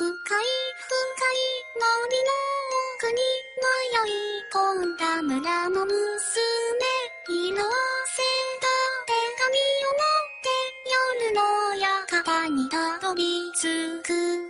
深い深い森の奥に迷い込んだ村の娘色あせた手紙を持って夜の館にたどり着く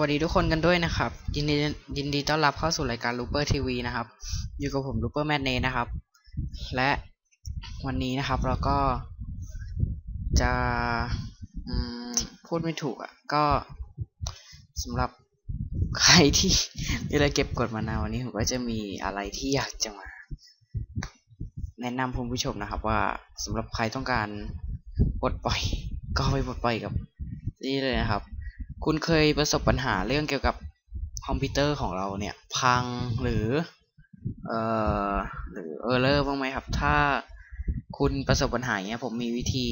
วัสดีทุกคนกันด้วยนะครับ ยินดียินดีต้อนรับเข้าสู่รายการ Looper TV นะครับ อยู่กับผม Looper m a t n e นนะครับ และวันนี้นะครับเราก็จะพูดไม่ถูกอะ ก็สำหรับใครที่มีอะไรเก็บกดมานานวันนี้ผมก็จะมีอะไรที่อยากจะมา แนะนำคุณผู้ชมนะครับ ว่าสำหรับใครต้องการปลดปล่อย ก็ไปปลดปล่อยกับนี่เลยนะครับ คุณเคยประสบปัญหาเรื่องเกี่ยวกับคอมพิวเตอร์ของเราเนี่ย พังหรือ เอ่อหรือเออร์เลอร์บ้างไหมครับ ถ้าคุณประสบปัญหาอย่างเงี้ยผมมีวิธี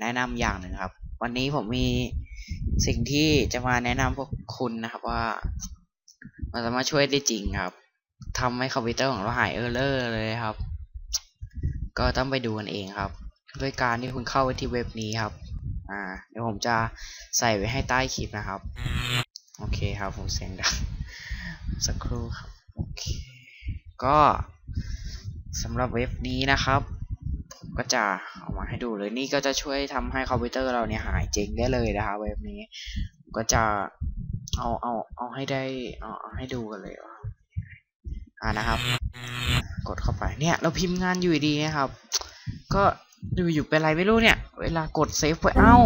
แนะนำอย่างหนึ่งครับ วันนี้ผมมีสิ่งที่จะมาแนะนำพวกคุณนะครับว่า มันสามารถช่วยได้จริงครับทำให้คอมพิวเตอร์ของเราหายเออร์เลอร์เลยครับ ก็ต้องไปดูกันเองครับ ด้วยการที่คุณเข้าไปที่เว็บนี้ครับ อ่าเดี๋ยวผมจะใส่ไว้ให้ใต้คลิปนะครับ โอเคครับผมเสียงดังสักครู่ครับโอเคก็สำหรับเว็บนี้นะครับ ผมก็จะเอามาให้ดูเลยนี่ก็จะช่วยทำให้คอมพิวเตอร์เราเนี่ยหายเจ๊งได้เลยนะครับเว็บนี้ผมก็จะเอาเอาเอาให้ได้เอาเอาให้ดูกันเลยอ่านะครับ กดเข้าไปเนี่ย เราพิมพ์งานอยู่ดีนะครับ ก็ อยู่อยู่เป็นไรไม่รู้เนี่ย เวลากดเซฟไปเอ้า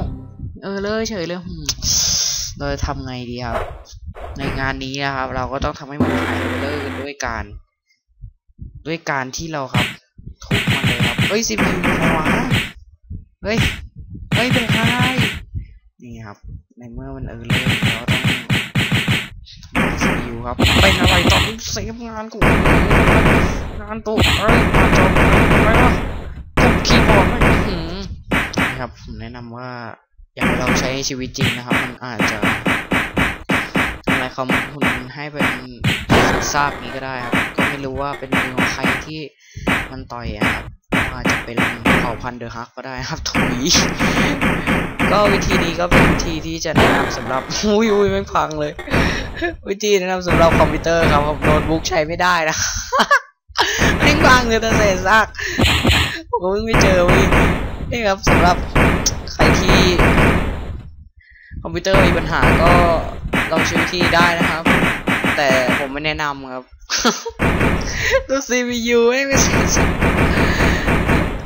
เออเลยเฉยเลยเราจะทำไงดีครับ ในงานนี้นะครับ เราก็ต้องทำให้มันหายเลิกกันด้วยการ ด้วยการที่เราครับทุบมันเลยครับเฮ้ยซีพียูใครวะเฮ้ยเฮ้ยเป็นใครนี่ครับ ในเมื่อมันเออเลยเราต้องทำซีพียูครับเป็นอะไรตอนเซฟงานกูงานตัวเอ้ยมาจบอะไรวะ นะครับผมแนะนำว่าอยากให้เราใช้ในชีวิตจริงนะครับ มันอาจจะทำลายคอมคุณให้เป็นซากนี้ก็ได้ครับ ก็ไม่รู้ว่าเป็นมือของใครที่มันต่อยอะครับอาจจะเป็นเผ่าพันธุ์เดอะฮักก็ได้ครับถุยก็วิธีนี้ก็เป็นวิธีที่จะแนะนำสำหรับอุ้ยอุ้ยไม่พังเลย วิธีแนะนำสำหรับคอมพิวเตอร์ครับโน้ตบุ๊กใช้ไม่ได้นะไม่พังเลยแต่เศษซากผมเพิ่งไปเจอวิ นี่ครับสำหรับใครที่คอมพิวเตอร์มีปัญหาก็ลองใช้วิธีได้นะครับ แต่ผมไม่แนะนำครับตัว CPU ไม่ไม่ใช่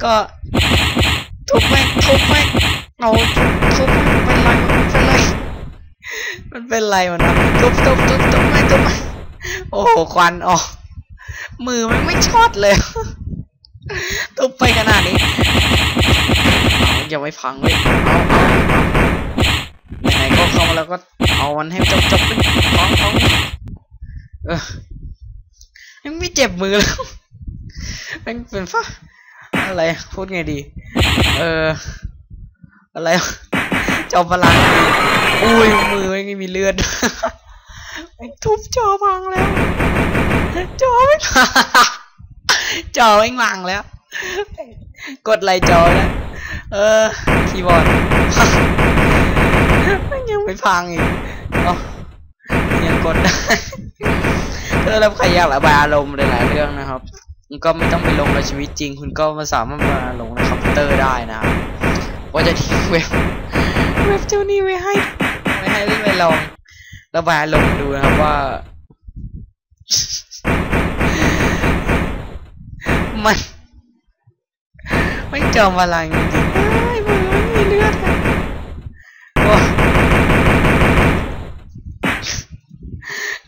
ก็ทุบแม่งทุบแม่งเอาทุบเป็นไรเป็นไรมันเป็นไรมันนะทุบทุบทุบทุบแม่งทุบแม่งโอ้โหควันออกมือมันไม่ช็อตเลย ทุบไปขนาดนี้อย่าไว้พังเลยเอาเอาไหนๆก็เข้ามาแล้วก็เอามันให้จบจบๆไปท้องท้องเออยังไม่เจ็บมือแล้วม่งเป็นฟ้าอะไรพูดไงดี เออ อะไรจอมพลังดีอุ้ยมือไม่มีเลือดม่งทุบจอพังแล้วจอไม่พัง จอไม่พังแล้ว กดไลจอแล้วเออ คีย์บอร์ดมันยังไม่พังอีกอ๋อยังกดได้ถ้าเราใครอยากระบายอารมณ์หลายๆเรื่องนะครับคุณก็ไม่ต้องไปลงในชีวิตจริง คุณก็มาสามารถมาลงในคอมพิวเตอร์ได้นะว่าจะทิ้งเว็บเว็บเจ้านี้ไว้ให้ไว้ให้ได้ไปลองระบายอารมณ์ดูนะครับว่า มัน ไม่จอมพลังจริงๆเฮ้ยมือไม่มีเลือด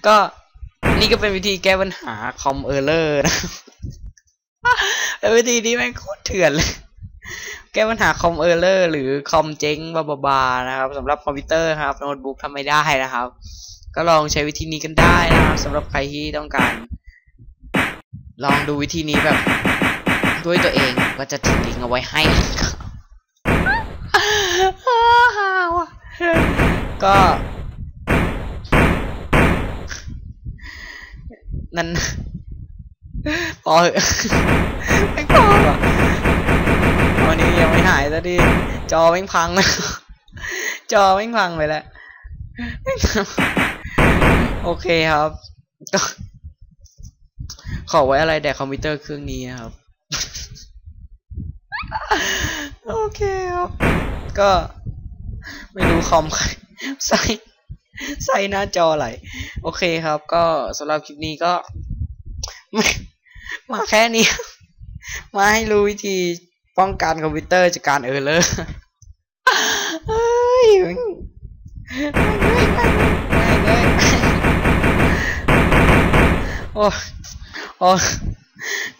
ก็นี่ก็เป็นวิธีแก้ปัญหาคอมเออร์เลอร์นะเป็นวิธีที่แม่งโคตรเถื่อนเลย แก้ปัญหาคอมเออร์เลอร์หรือคอมเจ๊งบาบาบานะครับสำหรับคอมพิวเตอร์ครับโน้ตบุ๊กทำไม่ได้นะครับ ก็ลองใช้วิธีนี้กันได้นะครับสำหรับใครที่ต้องการ ลองดูวิธีนี้แบบ ด้วยตัวเองก็จะทิ้งลิงก์เอาไว้ให้ก็ นั่นพอเหอะไม่พอว่ะวันนี้ยังไม่หายซะดิจอแม่พังแล้วจอแม่พังไปแล้วโอเคครับก็ขอไว้อะไรแดกคอมพิวเตอร์เครื่องนี้ครับ โอเคครับ ก็ไม่รู้คอมใครใส่ใส่หน้าจออะไรโอเคครับ ก็สำหรับคลิปนี้ก็ มาแค่นี้ มาให้รู้วิธีป้องกันคอมพิวเตอร์จากการเออเลอร์เฮ้ยแม่งแม่งโอ้โอ้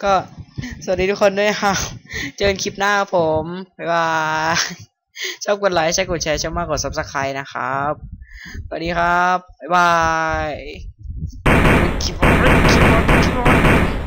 ก็สวัสดีทุกคนด้วยครับ เจอกันคลิปหน้าครับผม บ๊ายบาย ชอบกดไลค์ชอบกดแชร์ชอบมากกด subscribe นะครับ สวัสดีครับ บ๊ายบายคลิปคลิปคลิป